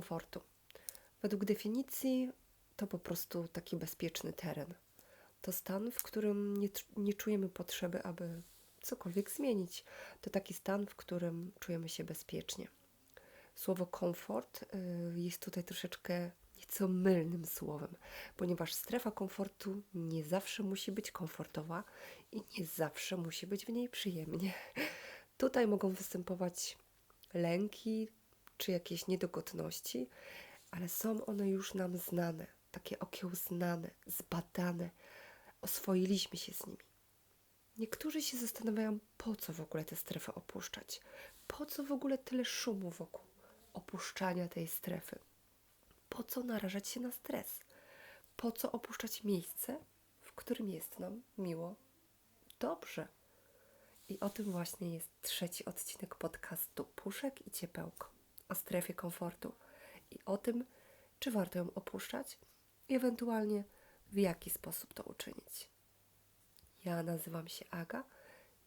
komfortu. Według definicji to po prostu taki bezpieczny teren. To stan, w którym nie, nie czujemy potrzeby, aby cokolwiek zmienić. To taki stan, w którym czujemy się bezpiecznie. Słowo komfort y, jest tutaj troszeczkę nieco mylnym słowem, ponieważ strefa komfortu nie zawsze musi być komfortowa i nie zawsze musi być w niej przyjemnie. Tutaj mogą występować lęki czy jakieś niedogodności, ale są one już nam znane, takie okiełznane, zbadane, oswoiliśmy się z nimi. Niektórzy się zastanawiają, po co w ogóle tę strefę opuszczać, po co w ogóle tyle szumu wokół opuszczania tej strefy, po co narażać się na stres, po co opuszczać miejsce, w którym jest nam miło, dobrze. I o tym właśnie jest trzeci odcinek podcastu Puszek i Ciepełko o strefie komfortu i o tym, czy warto ją opuszczać i ewentualnie w jaki sposób to uczynić. Ja nazywam się Aga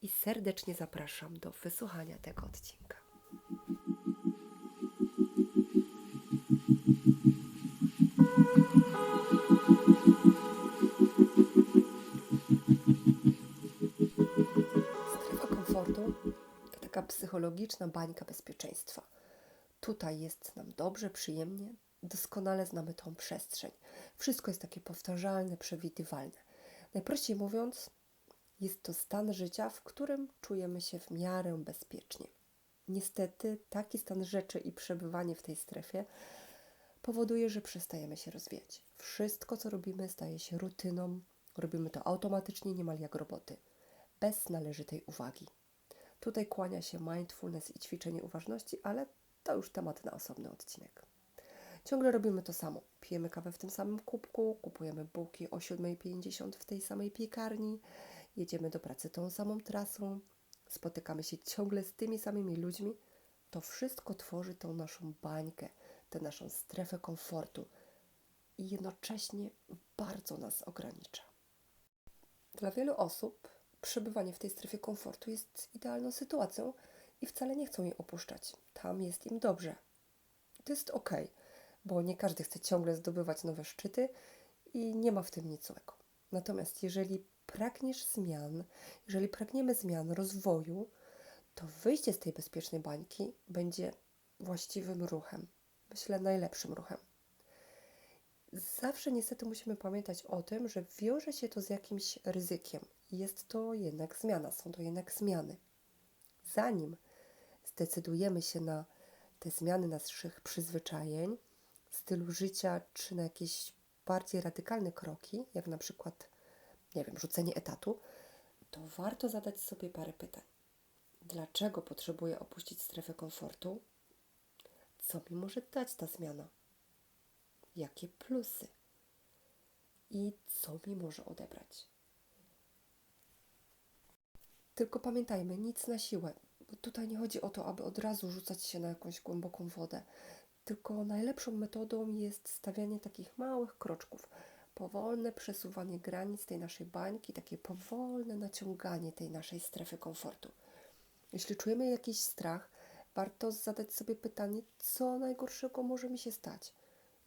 i serdecznie zapraszam do wysłuchania tego odcinka. Strefa komfortu to taka psychologiczna bańka bezpieczeństwa. Tutaj jest nam dobrze, przyjemnie, doskonale znamy tą przestrzeń. Wszystko jest takie powtarzalne, przewidywalne. Najprościej mówiąc, jest to stan życia, w którym czujemy się w miarę bezpiecznie. Niestety, taki stan rzeczy i przebywanie w tej strefie powoduje, że przestajemy się rozwijać. Wszystko, co robimy, staje się rutyną, robimy to automatycznie, niemal jak roboty, bez należytej uwagi. Tutaj kłania się mindfulness i ćwiczenie uważności, ale to już temat na osobny odcinek. Ciągle robimy to samo. Pijemy kawę w tym samym kubku, kupujemy bułki o 7.50 w tej samej piekarni, jedziemy do pracy tą samą trasą, spotykamy się ciągle z tymi samymi ludźmi. To wszystko tworzy tą naszą bańkę, tę naszą strefę komfortu i jednocześnie bardzo nas ogranicza. Dla wielu osób przebywanie w tej strefie komfortu jest idealną sytuacją i wcale nie chcą jej opuszczać. Tam jest im dobrze. To jest ok, bo nie każdy chce ciągle zdobywać nowe szczyty i nie ma w tym nic złego. Natomiast jeżeli pragniesz zmian, jeżeli pragniemy zmian, rozwoju, to wyjście z tej bezpiecznej bańki będzie właściwym ruchem. Myślę, najlepszym ruchem. Zawsze niestety musimy pamiętać o tym, że wiąże się to z jakimś ryzykiem. Jest to jednak zmiana, są to jednak zmiany. Zanim zdecydujemy się na te zmiany naszych przyzwyczajeń, stylu życia, czy na jakieś bardziej radykalne kroki, jak na przykład, nie wiem, rzucenie etatu, to warto zadać sobie parę pytań. Dlaczego potrzebuję opuścić strefę komfortu? Co mi może dać ta zmiana? Jakie plusy? I co mi może odebrać? Tylko pamiętajmy, nic na siłę. Tutaj nie chodzi o to, aby od razu rzucać się na jakąś głęboką wodę. Tylko najlepszą metodą jest stawianie takich małych kroczków. Powolne przesuwanie granic tej naszej bańki, takie powolne naciąganie tej naszej strefy komfortu. Jeśli czujemy jakiś strach, warto zadać sobie pytanie, co najgorszego może mi się stać,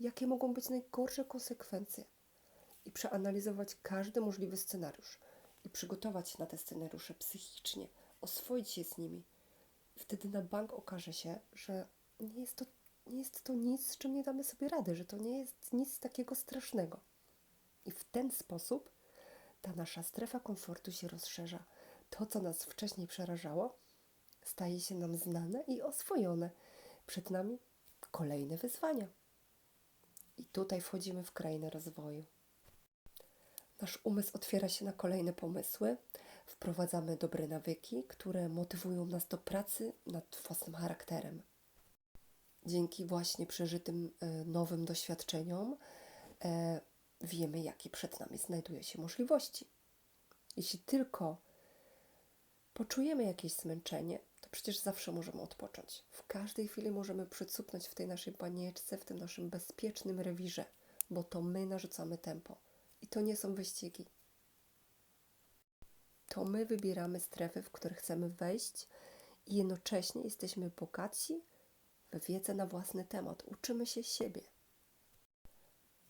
jakie mogą być najgorsze konsekwencje i przeanalizować każdy możliwy scenariusz i przygotować na te scenariusze psychicznie, oswoić się z nimi. Wtedy na bank okaże się, że nie jest to, nie jest to nic, z czym nie damy sobie rady, że to nie jest nic takiego strasznego. I w ten sposób ta nasza strefa komfortu się rozszerza. To, co nas wcześniej przerażało, staje się nam znane i oswojone. Przed nami kolejne wyzwania. I tutaj wchodzimy w krainę rozwoju. Nasz umysł otwiera się na kolejne pomysły, wprowadzamy dobre nawyki, które motywują nas do pracy nad własnym charakterem. Dzięki właśnie przeżytym e, nowym doświadczeniom e, wiemy, jakie przed nami znajdują się możliwości. Jeśli tylko poczujemy jakieś zmęczenie, to przecież zawsze możemy odpocząć. W każdej chwili możemy przycupnąć w tej naszej banieczce, w tym naszym bezpiecznym rewirze, bo to my narzucamy tempo. I to nie są wyścigi. To my wybieramy strefy, w które chcemy wejść i jednocześnie jesteśmy bogaci w wiedzę na własny temat. Uczymy się siebie.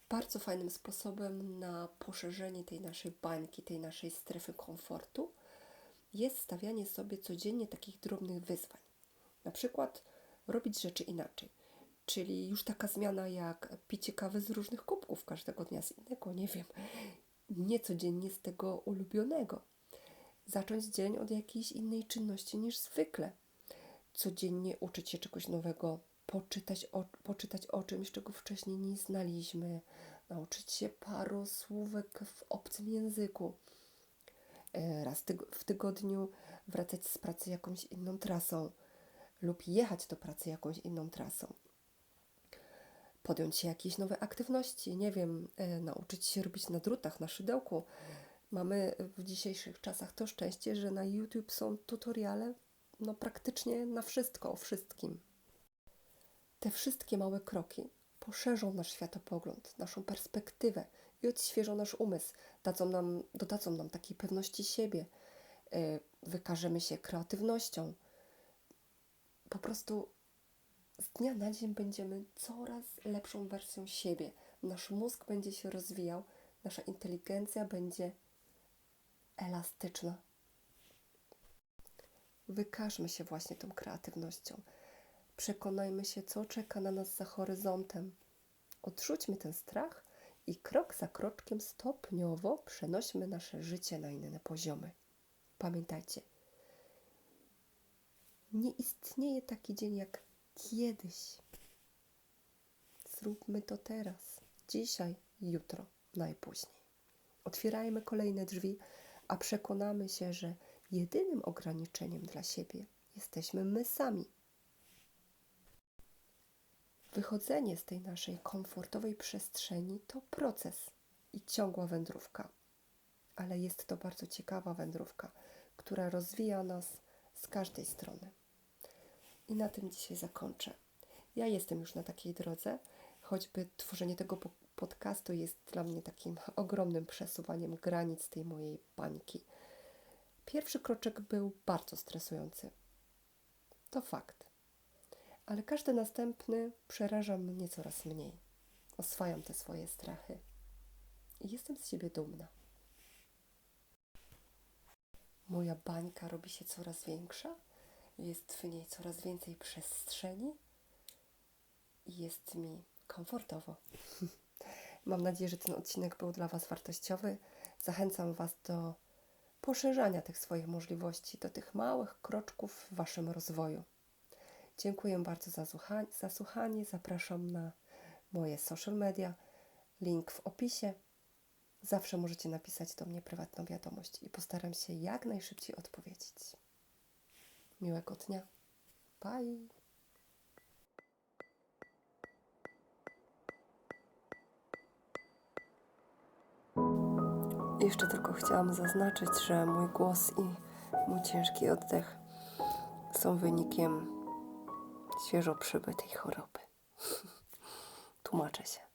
Bardzo fajnym sposobem na poszerzenie tej naszej bańki, tej naszej strefy komfortu jest stawianie sobie codziennie takich drobnych wyzwań. Na przykład robić rzeczy inaczej. Czyli już taka zmiana jak picie kawy z różnych kubków każdego dnia z innego, nie wiem, nie codziennie z tego ulubionego. Zacząć dzień od jakiejś innej czynności niż zwykle. Codziennie uczyć się czegoś nowego, poczytać o, poczytać o czymś, czego wcześniej nie znaliśmy, nauczyć się paru słówek w obcym języku. E, Raz tyg- w tygodniu wracać z pracy jakąś inną trasą lub jechać do pracy jakąś inną trasą. Podjąć się jakiejś nowej aktywności, nie wiem, e, nauczyć się robić na drutach, na szydełku. Mamy w dzisiejszych czasach to szczęście, że na YouTube są tutoriale no praktycznie na wszystko, o wszystkim. Te wszystkie małe kroki poszerzą nasz światopogląd, naszą perspektywę i odświeżą nasz umysł, dadzą nam, dodadzą nam takiej pewności siebie, e, wykażemy się kreatywnością. Po prostu z dnia na dzień będziemy coraz lepszą wersją siebie. Nasz mózg będzie się rozwijał, nasza inteligencja będzie elastyczna. Wykażmy się właśnie tą kreatywnością. Przekonajmy się, co czeka na nas za horyzontem. Odrzućmy ten strach i krok za kroczkiem stopniowo przenośmy nasze życie na inne poziomy. Pamiętajcie, nie istnieje taki dzień jak kiedyś. Zróbmy to teraz, dzisiaj, jutro, najpóźniej. Otwierajmy kolejne drzwi, a przekonamy się, że jedynym ograniczeniem dla siebie jesteśmy my sami. Wychodzenie z tej naszej komfortowej przestrzeni to proces i ciągła wędrówka, ale jest to bardzo ciekawa wędrówka, która rozwija nas z każdej strony. I na tym dzisiaj zakończę. Ja jestem już na takiej drodze, choćby tworzenie tego podcastu jest dla mnie takim ogromnym przesuwaniem granic tej mojej bańki. Pierwszy kroczek był bardzo stresujący. To fakt. Ale każdy następny przeraża mnie coraz mniej. Oswajam te swoje strachy i jestem z siebie dumna. Moja bańka robi się coraz większa, jest w niej coraz więcej przestrzeni i jest mi komfortowo. Mam nadzieję, że ten odcinek był dla Was wartościowy. Zachęcam Was do poszerzania tych swoich możliwości, do tych małych kroczków w Waszym rozwoju. Dziękuję bardzo za, słucha- za słuchanie. Zapraszam na moje social media. Link w opisie. Zawsze możecie napisać do mnie prywatną wiadomość i postaram się jak najszybciej odpowiedzieć. Miłego dnia. Bye. Jeszcze tylko chciałam zaznaczyć, że mój głos i mój ciężki oddech są wynikiem świeżo przybytej choroby. Tłumaczę się.